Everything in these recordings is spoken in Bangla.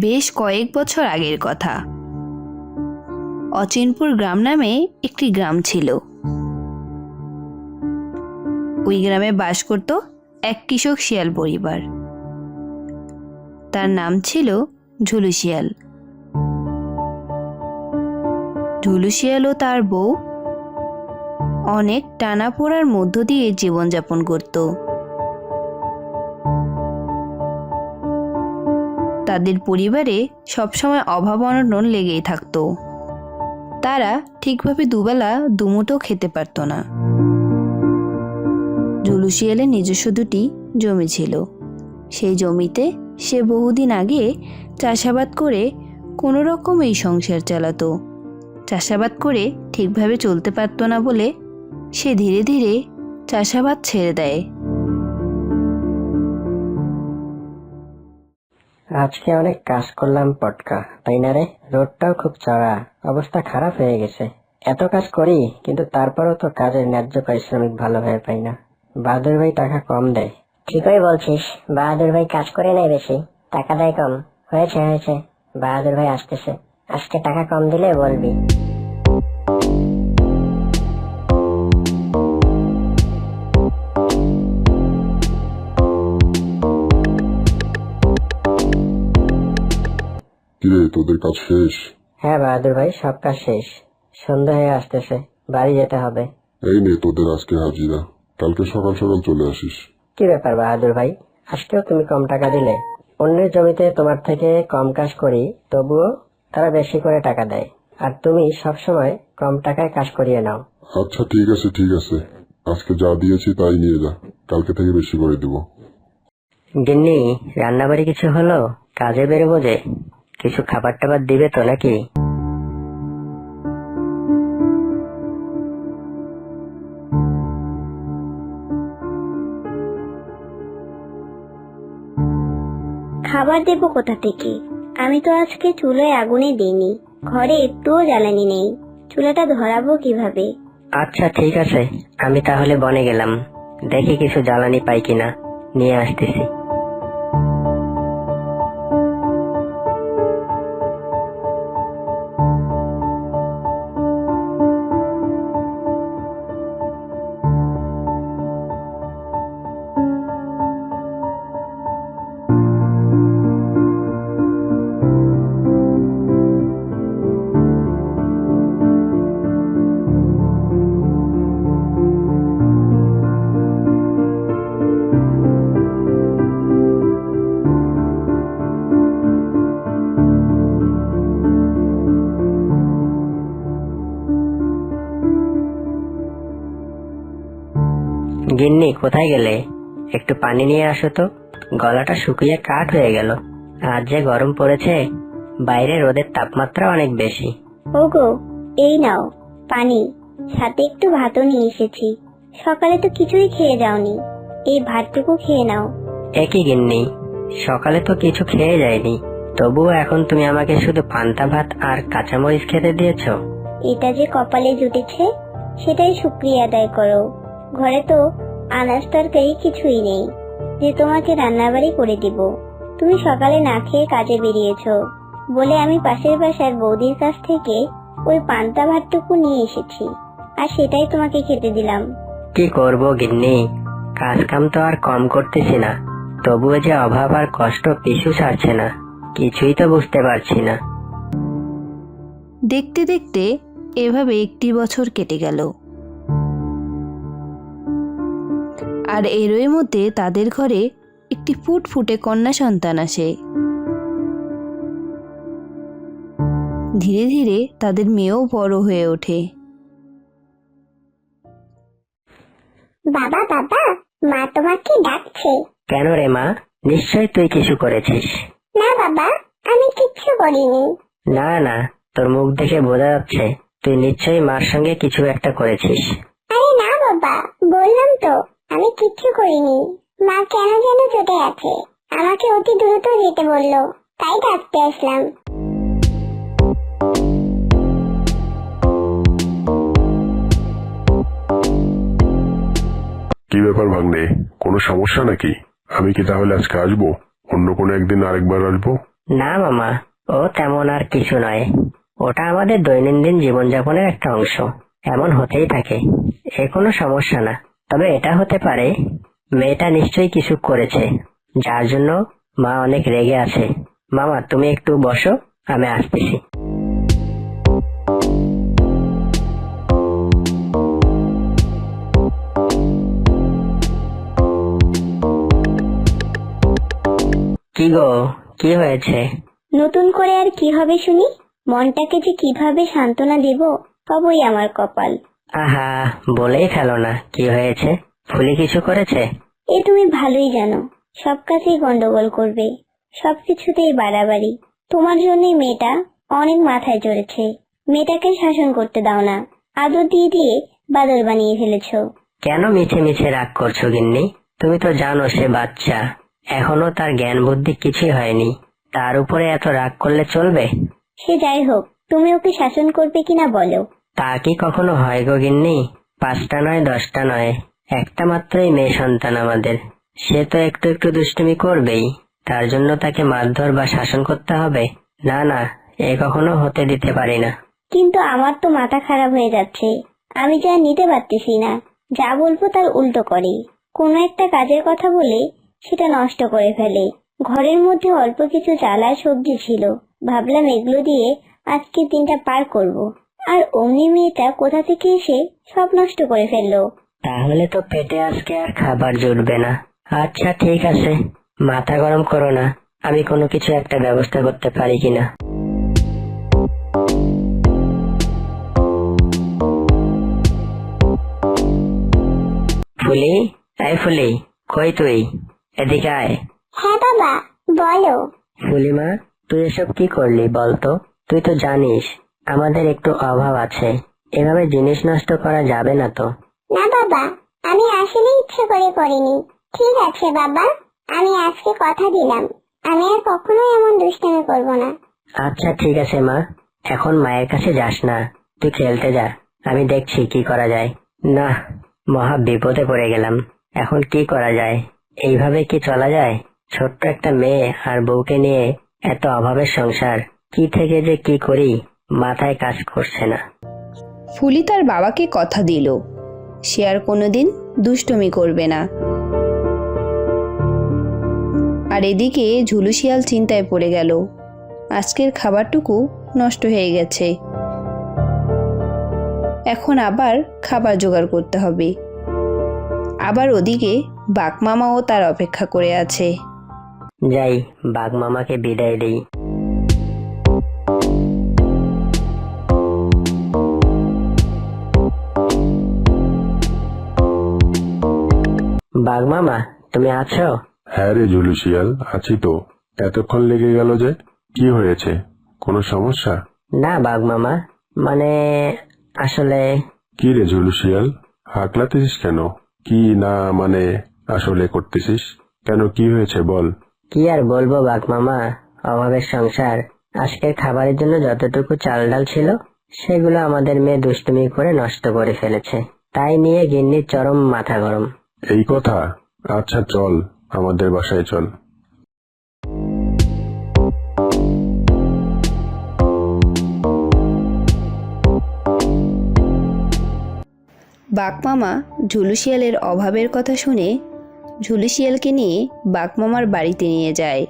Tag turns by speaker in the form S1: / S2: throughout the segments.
S1: বেশ কয়েক বছর আগের কথা। অচিনপুর গ্রাম নামে একটি গ্রাম ছিল। ওই গ্রামে বাস করত এক কৃষক শিয়াল পরিবার। তার নাম ছিল ঝুলু শিয়াল। ঝুলু শিয়াল ও তার বউ অনেক টানাপোড়ার মধ্য দিয়ে জীবনযাপন করত। তাদের পরিবারে সবসময় অভাব অনটন লেগেই থাকতো। তারা ঠিকভাবে দুবেলা দুমুটো খেতে পারত না। জুলু শিয়ালের নিজস্ব দুটি জমি ছিল। সেই জমিতে সে বহুদিন আগে চাষাবাদ করে কোনো রকম এই সংসার চালাতো। চাষাবাদ করে ঠিকভাবে চলতে পারতো না বলে সে ধীরে ধীরে চাষাবাদ ছেড়ে দেয়।
S2: আজকে অনেক কাজ করলাম পটকা, তাই না রে? রোডটাও খুব চড়া, অবস্থা খারাপ হয়ে গেছে। এত কাজ করি, কিন্তু তারপরও তো কাজের ন্যায্য পারিশ্রমিক ভালোভাবে পাই না। বাহাদুর ভাই টাকা কম দেয়।
S3: ঠিকই বলছিস, বাহাদুর ভাই কাজ করে নেয় বেশি, টাকা দেয় কম। হয়েছে হয়েছে, বাহাদুর ভাই আসতেছে। আজকে টাকা কম দিলে বলবি।
S4: তোদের কাজ শেষ।
S2: হ্যাঁ বাহাদুর ভাই সব কাজ শেষ। সন্ধ্যা হয়ে আসতেছে বাড়ি যেতে হবে।
S4: এই নে তোদের আজকে হাজিরা। কালকে সকাল সকাল চলে আসিস।
S2: কি ব্যাপার বাহাদুর ভাই? আজকেও তুমি কম টাকা দিলে। অন্যের জমিতে তোমার থেকে কম কাজ করি তবুও তারা বেশি করে টাকা দেয়। আর তুমি সবসময় কম টাকায় কাজ করিয়ে নাও।
S4: আচ্ছা ঠিক আছে ঠিক আছে। আজকে যা দিয়েছি তাই নিয়ে যা। কালকে থেকে বেশি করে দিব।
S2: গিন্নি রান্নাবাড়ি কিছু হলো? কাজে বেরোবো যে। কিছু খাবার টাবার দিবে তো নাকি?
S5: খাবার দেব কোথা থেকে? আমি তো আজকে চুলোয় আগুনে দিইনি। ঘরে একটুও জ্বালানি নেই। চুলাটা ধরাবো কীভাবে?
S2: আচ্ছা ঠিক আছে। আমি তাহলে বনে গেলাম। দেখি কিছু জ্বালানি পাই কিনা। নিয়ে আসতেছি। গিন্নি কোথায় গেলে? একটু পানি নিয়ে আসো তো। গলাটা শুকিয়ে কাঠ হয়ে গেল। আজ যে গরম পড়েছে বাইরে রোদের তাপমাত্রা অনেক বেশি।
S5: ওগো এই নাও পানি। সাথে একটু ভাতও নিয়ে এসেছি। সকালে তো কিছুই খেয়ে যাওনি। এই ভাতটুকু খেয়ে নাও।
S2: একই গিন্নি সকালে তো কিছু খেয়ে যায়নি। তবুও এখন তুমি আমাকে শুধু পান্তা ভাত আর কাঁচামরিচ খেতে দিয়েছ।
S5: এটা যে কপালে জুটেছে সেটাই শুক্রিয়া আদায় করো। ঘরে তো আনাজ তরকারি কিছুই নেই। যে তোমাকে রান্নাবাড়ি করে দিব। তুমি সকালে না খেয়ে কাজে বেরিয়েছো। বলে আমি পাশের বাসার বৌদির কাছ থেকে ওই পান্তা ভাতটুকু নিয়ে এসেছি। আর সেটাই তোমাকে খেতে দিলাম।
S2: কি করব গিন্নি? কাজ কাম তো আর কম করতেছি না। তবুও যে অভাব আর কষ্ট পিছু ছাড়ছে না। কিছুই তো বুঝতে পারছি না।
S1: দেখতে দেখতে এভাবে একটি বছর কেটে গেল। আর এরই মধ্যে তাদের ঘরে একটি ফুটফুটে কন্যা সন্তান আসে। ধীরে ধীরে তাদের মেয়েও বড় হয়ে ওঠে।
S5: বাবা বাবা মা তোমাকে ডাকছে।
S2: কেন রে মা? নিশ্চয় তুই কিছু করেছিস।
S5: না বাবা আমি কিচ্ছু করিনি।
S2: না না তোর মুখ দেখে বোঝা যাচ্ছে তুই নিশ্চয়ই মার সঙ্গে কিছু একটা করেছিস।
S5: আরে না বাবা বললাম তো আমি কিচ্ছু করিনি। মা কেন যেন চটে আছে। আমাকে অতি দ্রুত যেতে বলল। তাই ডাকতে আসলাম।
S4: কি ব্যাপার ভাগ্নে? কোনো সমস্যা নাকি? আমি কি তাহলে আজকে আসব? অন্য কোনো একদিন আরেকবার আসব?
S2: না মামা ও তেমন আর কিছু নয়। ওটা আমাদের দৈনন্দিন জীবনযাপনের একটা অংশ। এমন হতেই থাকে। এ কোনো সমস্যা না। তবে এটা হতে পারে মেয়েটা নিশ্চয়ই কিছু করেছে, যার জন্য মা অনেক রেগে আছে। মামা, তুমি একটু বসো, আমি আসতেছি। কি গো, কি হয়েছে?
S5: নতুন করে আর কি হবে শুনি? মনটাকে যে কীভাবে সান্ত্বনা দেব পাবই আমার কপাল।
S2: আহা বলেই ফেলো না। কি হয়েছে? ফুলি কিছু করেছে?
S5: এ তুমি ভালোই জানো সব কাছেই গন্ডগোল করবে সবকিছুতেই বাড়াবাড়ি। তোমার জন্যই মেয়েটা অনেক মাথায় চড়েছে। মেয়েটাকে শাসন করতে দাও না আদর দিয়ে দিয়ে বাদল বানিয়ে ফেলেছ।
S2: কেন মিছে মিছে রাগ করছ গিন্নি? তুমি তো জানো সে বাচ্চা। এখনও তার জ্ঞান বুদ্ধি কিছুই হয়নি। তার উপরে এত রাগ করলে চলবে?
S5: সে যাই হোক তুমি ওকে শাসন করবে কিনা বলো।
S2: তা কি কখনো হয় গো গিন্নি? পাঁচটা নয়, দশটা নয়। একটা মাত্রই মেয়ে সন্তান আমাদের। সে তো একটু একটু দুষ্টুমি করবেই। তার জন্য তাকে মারধর বা শাসন করতে হবে? না না, এ কখনো হতে দিতে পারি না।
S5: কিন্তু আমার তো মাথা খারাপ হয়ে যাচ্ছে। আমি যা নিতে পারতেছি না। যা বলব তার উল্টো করে কোনো একটা কাজের কথা বলে সেটা নষ্ট করে ফেলে। ঘরের মধ্যে অল্প কিছু আর সবজি ছিল। ভাবলাম এগুলো দিয়ে আজকের দিনটা পার করব। আর অমনি মেয়েটা কোথা থেকে এসে সব নষ্ট করে ফেলল।
S2: তাহলে তো পেটে আজকে আর খাবার জুটবে না। আচ্ছা ঠিক আছে। মাথা গরম করো না। আমি কোনো কিছু একটা ব্যবস্থা করতে পারি কিনা। ফুলি এই ফুলি কই তুই? এদিকে আয়।
S5: হ্যাঁ বাবা বলো।
S2: ফুলিমা তুই এসব কি করলি বলতো? তুই তো জানিস। আমাদের একটু অভাব আছে। এভাবে জিনিস নষ্ট করা যাবে না তো।
S5: না বাবা আমি আসলে ইচ্ছে করে করিনি। ঠিক আছে বাবা আমি আজকে কথা দিলাম। আমি আর কখনো এমন দুষ্টামি করব না।
S2: আচ্ছা ঠিক আছে মা। এখন মায়ের কাছে যাস না। তুই খেলতে যা। আমি দেখছি কি করা যায়। না মহা বিপদে পড়ে গেলাম। এখন কি করা যায়? এইভাবে কি চলা যায়? ছোট্ট একটা মেয়ে আর বউকে নিয়ে এত অভাবের সংসার। কি থেকে যে কি করি? মাথায় কাজ করছে না।
S1: ফুলি তার বাবাকে কথা দিল। সে আর কোনোদিন দুষ্টমি করবে না। আর এদিকে ঝুলু শিয়াল চিন্তায় পড়ে গেল। আজকের খাবারটুকু নষ্ট হয়ে গেছে। এখন আবার খাবার জোগাড় করতে হবে। আবার ওদিকে বাঘমামাও তার অপেক্ষা করে আছে।
S2: যাই বাঘ মামাকে বিদায় দিই। বাঘ মামা তুমি আছো?
S4: হ্যাঁ রে ঝুলু শিয়াল আছি তো। এতক্ষণ লেগে গেল যে কি হয়েছে? কোনো সমস্যা?
S2: না বাঘ মামা মানে আসলে
S4: কি রে ঝুলু শিয়াল হাঁকলাতেছিস কেন? কি না মানে আসলে করতেছিস? কেন কি হয়েছে বল?
S2: কি আর বলব বাঘ মামা অভাবের সংসার আজকের খাবারের জন্য যতটুকু চাল ডাল ছিল সেগুলো আমাদের মেয়ে দুষ্টুমি করে নষ্ট করে ফেলেছে। তাই নিয়ে গিন্নির চরম মাথা গরম।
S4: এই কথা? আচ্ছা চল, আমাদের বাসায় চল।
S1: বাঘমামা ঝুলু শিয়ালের অভাবের কথা শুনে ঝুলু শিয়ালকে নিয়ে বাঘমামার বাড়িতে নিয়ে যায়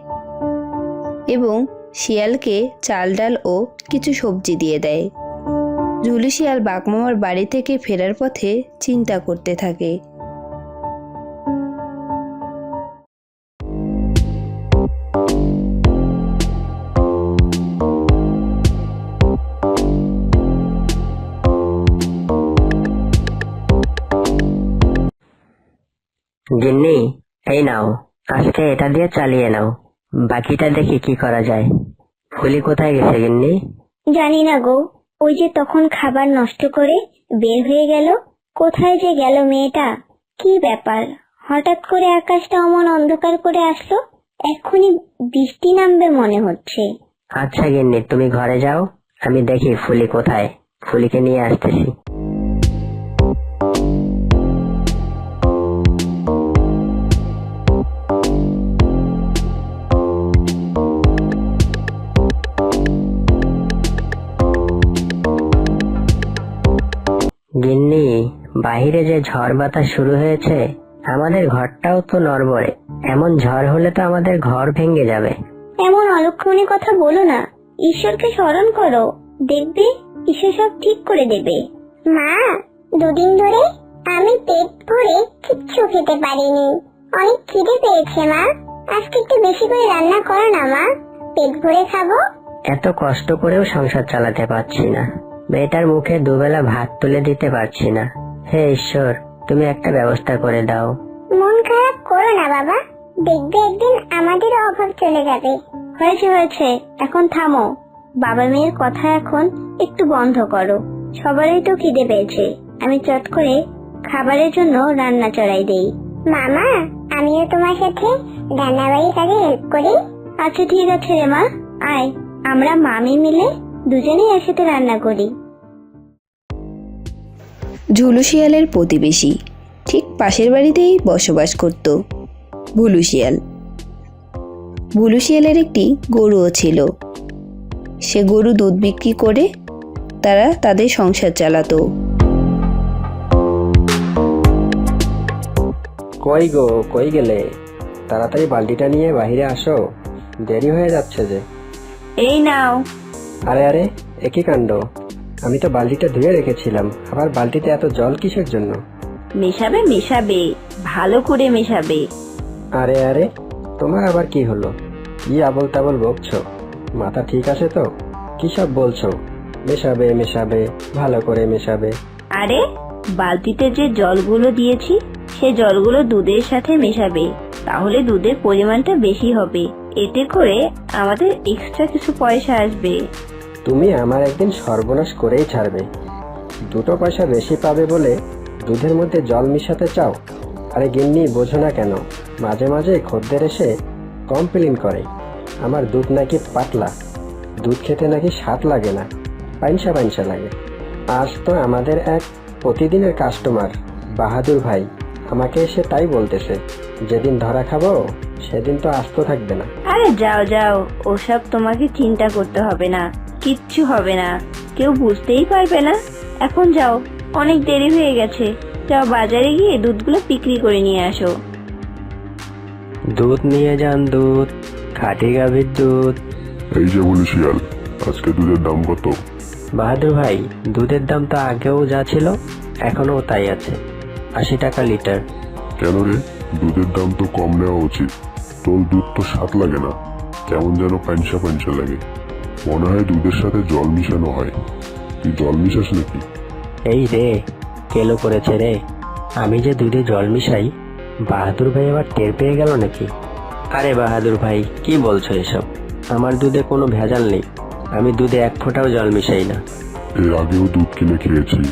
S1: এবং শিয়ালকে চাল, ডাল ও কিছু সবজি দিয়ে দেয়। ঝুলু শিয়াল বাঘমামার বাড়ি থেকে ফেরার পথে চিন্তা করতে থাকে।
S2: গিন্নি এই নাও আজকে এটা দিয়ে চালিয়ে নাও। বাকিটা দেখি কি করা যায়। ফুলি কোথায় গেছে গিন্নি?
S5: জানি না গো ওই যে তখন খাবার নষ্ট করে বের হয়ে গেল কোথায় যে গেল মেয়েটা? কি ব্যাপার? হঠাৎ করে আকাশটা অমন অন্ধকার করে আসলো এক্ষুনি বৃষ্টি নামবে মনে হচ্ছে।
S2: আচ্ছা গিন্নি তুমি ঘরে যাও আমি দেখি ফুলি কোথায়। ফুলিকে নিয়ে আসতেছি। বাহিরে যে ঝড় বাতাস শুরু হয়েছে আমাদের ঘরটাও তো নড়বড়ে। এমন ঝড় হলে তো আমাদের ঘর ভেঙে যাবে।
S5: এমন অলক্ষণী কথা বলো না। ঈশ্বরকে স্মরণ করো। দেখবে ঈশ্বর সব ঠিক করে দেবে। মা দুদিন ধরে আমি পেট ভরে কিচ্ছু খেতে পারিনি। অনেক খিদে পেয়েছে মা। আজকে একটু বেশি করে রান্না করো না মা। পেট ভরে খাব।
S2: এত কষ্ট করেও সংসার চালাতে পারছি না। মেয়েটার মুখে দুবেলা ভাত তুলে দিতে পারছি না। হে ঈশ্বর তুমি একটা ব্যবস্থা করে দাও।
S5: মন খারাপ করো না বাবা। দেখবে একদিন আমাদের অভাব চলে যাবে। হয়েছে হয়েছে। এখন থামো। বাবা মেয়ের কথা এখন একটু বন্ধ করো। সবারই তো খিদে পেয়েছে। আমি চট করে খাবারের জন্য রান্না চড়াই দেই। মামা আমিও তোমার সাথে রান্নাবাড়ি কাজে হেল্প করি। আচ্ছা ঠিক আছে রে মা। আয়। আমরা মামি মিলে দুজনেই একসাথে রান্না করি।
S1: ঝুলু শিয়ালের প্রতিবেশী। ঠিক পাশের বাড়িতেই বসবাস করত ভুলু শিয়াল। ভুলু শিয়ালের একটি গরুও ছিল। সে গরু দুধ বিক্রি করে তারা তাদের সংসার চালাতো।
S2: কই গো কই গেলে? তাড়াতাড়ি বালতিটা নিয়ে বাইরে আসো দেরি হয়ে যাচ্ছে যে।
S1: এই নাও।
S2: আরে আরে একই কাণ্ড? আমি তো বালতিটা ধুয়ে রেখেছিলাম। আবার বালতিতে এত জল কিসের জন্য?
S1: মেশাবে মেশাবে ভালো করে মেশাবে।
S2: আরে আরে তোমার আবার কি হলো? কি আবল তাবল বকছো? মাথা ঠিক আছে তো? কি সব বলছো? মেশাবে মেশাবে ভালো করে মেশাবে।
S1: আরে বালতিতে যে জলগুলো দিয়েছি সে জলগুলো দুধের সাথে মেশাবে। তাহলে দুধের পরিমাণটা বেশি হবে। এতে করে আমাদের এক্সট্রা কিছু পয়সা আসবে।
S2: তুমি আমার একদিন সর্বনাশ করেই ছাড়বে। দুটো পয়সা বেশি পাবে বলে দুধের মধ্যে জল মিশাতে চাও? আরে গিন্নি, বোঝো না কেন? মাঝে মাঝে খদ্দের এসে কমপ্লেন করে, আমার দুধ নাকি পাতলা। দুধ খেতে নাকি স্বাদ লাগে না। পাইনসা পাইনসা লাগে। আজ তো আমাদের এক প্রতিদিনের কাস্টমার বাহাদুর ভাই, আমাকে এসে তাই বলতেছে। যেদিন ধরা খাব সেদিন তো আস্ত থাকবে না।
S1: আরে যাও যাও ওসব তোমাকে চিন্তা করতে হবে না কিচ্ছু হবে না। কেউ বুঝতেই পারবে না। এখন যাও অনেক দেরি হয়ে গেছে। যাও বাজারে গিয়ে দুধগুলো বিক্রি করে নিয়ে আসো।
S2: দুধ নিয়ে যান দুধ খাঁটি গাভীর দুধ।
S4: এই যে বলি শিয়াল আজকে দুধের দাম কত?
S2: বাহাদুর ভাই দুধের দাম তো আগেও যা ছিল এখনও তাই আছে। আশি টাকা লিটার।
S4: কেন রে? দুধের দাম তো কম নেওয়া উচিত। তোর দুধ তো স্বাদ লাগে না। কেমন যেন পাঞ্চা পাঞ্চা লাগে। মনে হয় দুধের সাথে জল মিশানো হয়। তুই জল মিশাস নাকি?
S2: এই রে কেলো করেছে রে। আমি যে দুধে জল মিশাই বাহাদুর ভাই আবার টের পেয়ে গেল নাকি? আরে বাহাদুর ভাই কি বলছো এসব? আমার দুধে কোনো ভেজাল নেই। আমি দুধে এক ফোঁটাও জল মিশাই না।
S4: এর আগেও দুধ কিনে খেয়েছি।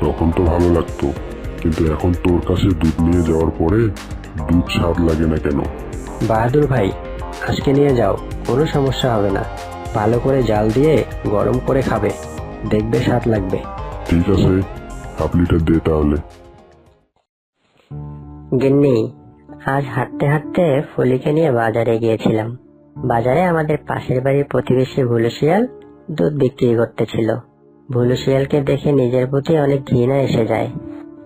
S4: তখন তো ভালো লাগতো। কিন্তু এখন তোর কাছে দুধ নিয়ে যাওয়ার পরে দুধ স্বাদ লাগে না কেন?
S2: বাহাদুর ভাই আজকে নিয়ে যাও কোনো সমস্যা হবে না। ভালো করে জাল দিয়ে গরম করে খাবে। দেখবে স্বাদ লাগবে।
S4: ঠিক আছে হাফ লিটার দে তাহলে।
S2: গিন্নি আজ হাঁটতে হাঁটতে ফলিকে নিয়ে বাজারে গিয়েছিলাম। বাজারে আমাদের পাশের বাড়ির প্রতিবেশী ভুলু শিয়াল দুধ বিক্রি করতেছিল। ভুলু শিয়ালকে দেখে নিজের প্রতি অনেক ঘৃণা এসে যায়।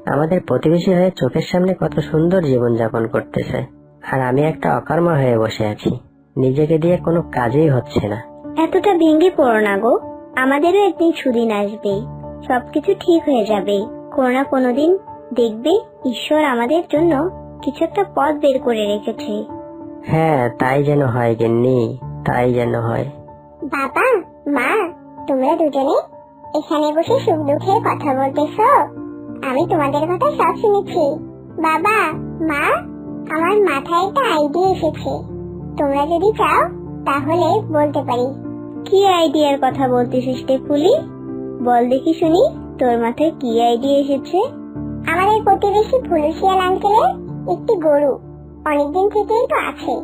S2: আমাদের প্রতিবেশী হয়ে চোখের সামনে কত সুন্দর জীবনযাপন করতেছে। আর আমি একটা অকর্মা হয়ে বসে আছি। নিজেকে দিয়ে কোনো কাজেই হচ্ছে না।
S5: এতটা ভেঙে পড়ো না গো। আমাদেরও একদিন সুদিন আসবে। সবকিছু ঠিক হয়ে যাবে। কোনো না কোনোদিন দেখবে ঈশ্বর আমাদের জন্য কিছু একটা পথ বের করে রেখেছে।
S2: হ্যাঁ তাই যেন হয় গিন্নি তাই যেন হয়।
S5: বাবা মা তোমরা দুজনে এখানে বসে সুখ দুঃখের কথা বলতেছ? আমি তোমাদের কথা সব শুনেছি। বাবা মা আমার মাথায় একটা আইডিয়া এসেছে। তোমরা যদি চাও তাহলে বলতে পারি। কি আইডিয়ার কথা বলতেছিস ফুলি বল দেখি শুনি তোর মাথায় কি আইডিয়া এসেছে? আমাদের প্রতিবেশী ফুলুশিয়াল আঙ্কেলের একটি গরু। অনেকদিন থেকেই তো আছে।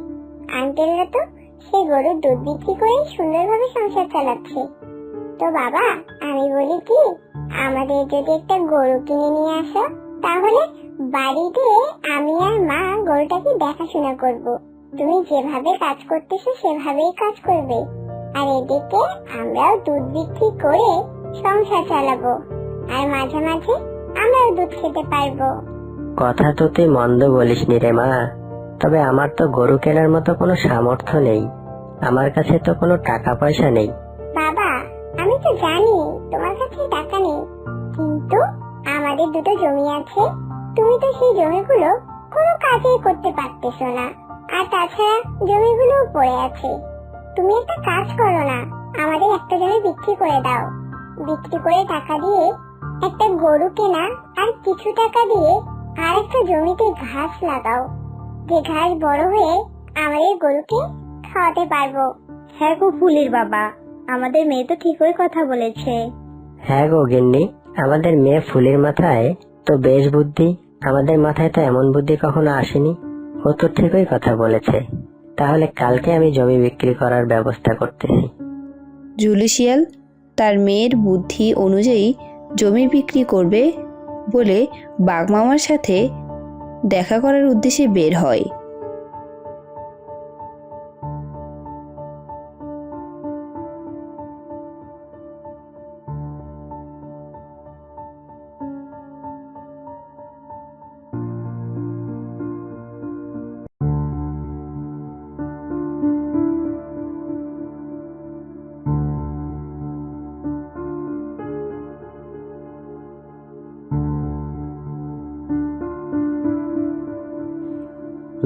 S5: আঙ্কেলরা তো সে গরুর দুধ বিক্রি করে সুন্দরভাবে সংসার চালাচ্ছে। তো বাবা আমি বলি কি আমাদের যদি একটা গরু কিনে নিয়ে আসো তাহলে বাড়িতে আমি আর মা গরুটাকে দেখাশোনা করব। তুমি যেভাবে কাজ করতেছো সেভাবেই কাজ করবে। আর এদিকে আমরাও দুধ বিক্রি করে সংসার চালাবো। আর মাঝে মাঝে আমরাও দুধ খেতে পারব।
S2: কথা তো তুই মন্দ বলিস নি রে মা তবে আমার তো গরু কেনার মতো কোনো সামর্থ্য নেই। আমার কাছে তো কোনো টাকা পয়সা নেই।
S5: বাবা তো জানি, তোমার কাছে টাকা নেই। কিন্তু আমাদের দুটো জমি আছে। তুমি তো সেই জমিগুলো কোনো কাজেই করতে পারতেছো না। আর তাছাড়া জমিগুলো পড়ে আছে। তুমি একটা কাজ করো না, আমাদের একটা জমি বিক্রি করে দাও। বিক্রি করে টাকা দিয়ে একটা গরু কেনা আর কিছু টাকা দিয়ে আর একটা জমিতে ঘাস লাগাও। যে ঘাস বড় হয়ে আমাদের গরুকে খাওয়াতে পারব। হ্যাঁ গো ফুলের বাবা। আমাদের মেয়ে তো ঠিকই কথা বলেছে।
S2: হ্যাঁ গো গিন্নি আমাদের মেয়ে ফুলের মাথায় তো বেশ বুদ্ধি আমাদের মাথায় তো এমন বুদ্ধি কখনো আসেনি। ও তো ঠিকই কথা বলেছে। তাহলে কালকে আমি জমি বিক্রি করার ব্যবস্থা করতেছি।
S1: জুলুশিয়াল তার মেয়ের বুদ্ধি অনুযায়ী জমি বিক্রি করবে বলে বাঘমামার সাথে দেখা করার উদ্দেশ্যে বের হয়।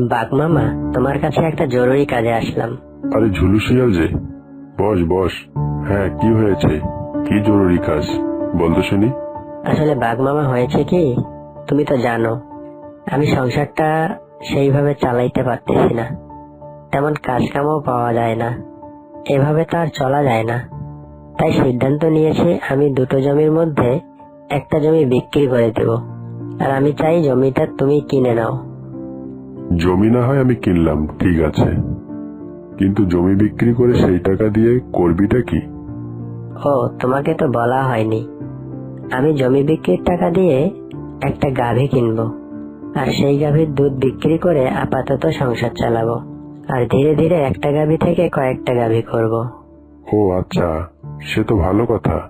S2: বাঘ মামা তোমার কাছে একটা জরুরি কাজে আসলাম।
S4: আরে ঝুলু শিয়াল যে। বস বস। হ্যাঁ কি হয়েছে? কি জরুরি কাজ? বলতো শুনি।
S2: আসলে বাঘ মামা হয়েছে কি? তুমি তো জানো আমি সংসারটা সেইভাবে চালাইতে পারতেছি না। তেমন কাজ কামও পাওয়া যায় না। এভাবে তো আর চলা যায় না। তাই সিদ্ধান্ত নিয়েছি আমি দুটো জমির মধ্যে একটা জমি বিক্রি করে দেব। আর আমি চাই জমিটা তুমি কিনে নাও।
S4: জমি না হয় আমি কিনলাম ঠিক আছে। কিন্তু জমি বিক্রি করে সেই টাকা দিয়ে করবিটা কি?
S2: ও তোমাকে তো বলা হয়নি। আমি জমি বিক্রির টাকা দিয়ে একটা গাভী কিনবো। আর সেই গাভীর দুধ বিক্রি করে আপাতত সংসার চালাবো। আর ধীরে ধীরে একটা গাভী থেকে কয়েকটা গাভী করব।
S4: ও আচ্ছা। সে তো ভালো কথা।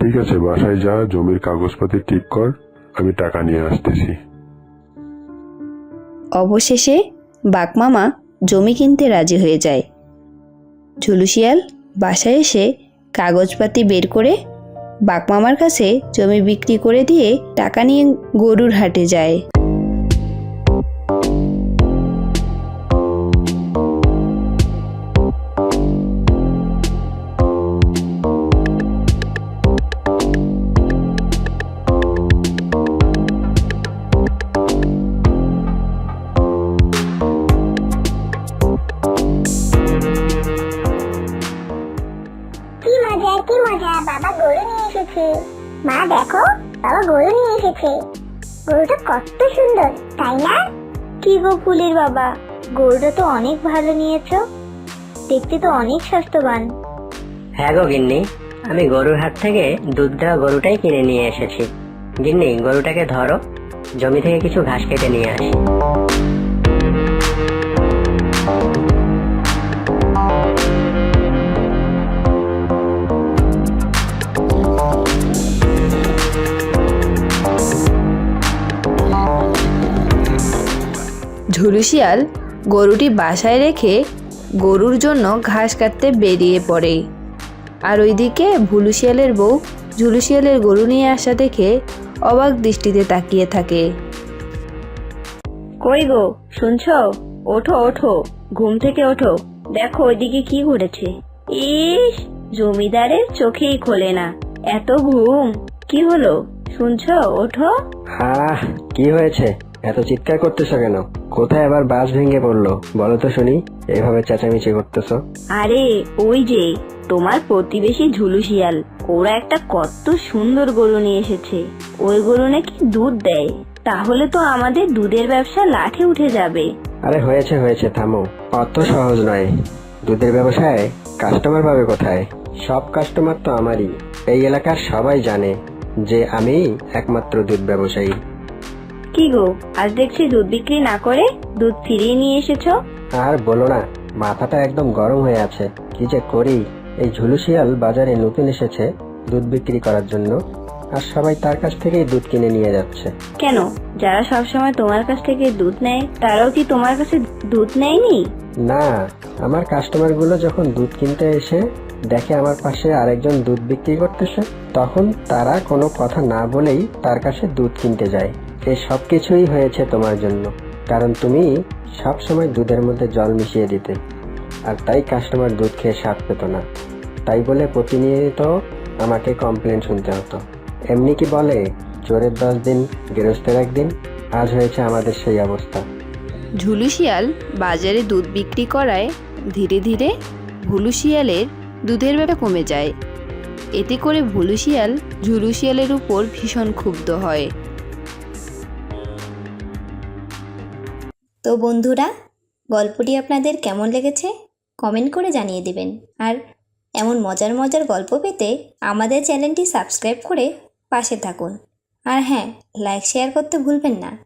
S4: ঠিক আছে বাসায় যা জমির কাগজপাতি ঠিক কর আমি টাকা নিয়ে আসতেছি।
S1: অবশেষে বাঘমামা জমি কিনতে রাজি হয়ে যায়। ঝুলুশিয়াল বাসায় এসে কাগজপাতি বের করে বাঘমামার কাছে জমি বিক্রি করে দিয়ে টাকা নিয়ে গরুর হাটে যায়।
S5: গরুটা তো অনেক ভালো নিয়েছো। দেখতে তো অনেক স্বাস্থ্যবান।
S2: হ্যাঁ গো গিন্নি আমি গরুর হাট থেকে দুধ দেওয়া গরুটাই কিনে নিয়ে এসেছি। গিন্নি গরুটাকে ধরো জমি থেকে কিছু ঘাস কেটে নিয়ে আসি।
S1: ঝুলুশিয়াল গরুটি বাসায় রেখে গরুর জন্য ঘাস কাটতে বেরিয়ে পড়ে। আর ওইদিকে ভুলুশিয়ালের বউ ঝুলুশিয়ালের গরু নিয়ে আসা দেখে অবাক দৃষ্টিতে তাকিয়ে থাকে।
S6: কই গো শুনছো? ওঠো ওঠো ঘুম থেকে ওঠো। দেখো ওইদিকে কি ঘটেছে। ইস জমিদারের চোখেই খোলে না। এত ঘুম কি হলো? শুনছো? ওঠো।
S2: আহ কি হয়েছে? এত চিৎকার করতেছো কেন? কোথায় আবার বাস ভেঙে পড়ল? বলো তো শুনি এভাবে চেঁচামেচি করতেছো?
S6: আরে ওই যে তোমার প্রতিবেশী ঝুলু শিয়াল। ওরা একটা কত সুন্দর গরু নিয়ে এসেছে। ওই গরু নাকি দুধ দেয়। তাহলে তো আমাদের দুধের ব্যবসা লাঠে উঠে যাবে।
S2: আরে হয়েছে হয়েছে থামো। অত সহজ নয়। দুধের ব্যবসায় কাস্টমার পাবে কোথায়? সব কাস্টমার তো আমারই। এই এলাকার সবাই জানে যে আমি একমাত্র দুধ ব্যবসায়ী।
S6: কি গো? আজ দেখছি দুধ বিক্রি না করে দুধ ফিরিয়ে নিয়ে এসেছ।
S2: আর বলো না মাথাটা একদম গরম হয়ে আছে। কি যে করি? এই ঝুলুশিয়াল বাজারে নতুন এসেছে দুধ বিক্রি করার জন্য
S7: আর সবাই তার কাছ থেকেই দুধ কিনে নিয়ে যাচ্ছে।
S6: কেন? যারা সবসময় তোমার কাছ থেকে দুধ নেয় তারাও কি তোমার কাছে দুধ নেয়নি?
S7: না আমার কাস্টমারগুলো যখন দুধ কিনতে এসে দেখে আমার পাশে আরেকজন দুধ বিক্রি করতেছে তখন তারা কোনো কথা না বলেই তার কাছে দুধ কিনতে যায়। এই সব কিছুই হয়েছে তোমার জন্য, কারণ তুমি সব সময় দুধের মধ্যে জল মিশিয়ে দিতে। আর তাই কাস্টমার দুধ খেয়ে স্বাদ পেত না। তাই বলে প্রতিনিয়ত আমাকে কমপ্লেন শুনতে হতো। এমনি কি বলে, চোরের দশ দিন, গেরস্তের একদিন, আজ হয়েছে আমাদের সেই অবস্থা।
S1: ঝুলু শিয়াল বাজারে দুধ বিক্রি করায় ধীরে ধীরে ভুলু শিয়ালের দুধের ব্যাপার কমে যায়। এতে করে ভুলু শিয়াল ঝুলু শিয়ালের উপর ভীষণ ক্ষুব্ধ হয়।
S8: তো বন্ধুরা, গল্পটি আপনাদের কেমন লেগেছে? কমেন্ট করে জানিয়ে দেবেন। আর এমন মজার মজার গল্প পেতে আমাদের চ্যানেলটি সাবস্ক্রাইব করে পাশে থাকুন। আর হ্যাঁ লাইক, শেয়ার করতে ভুলবেন না।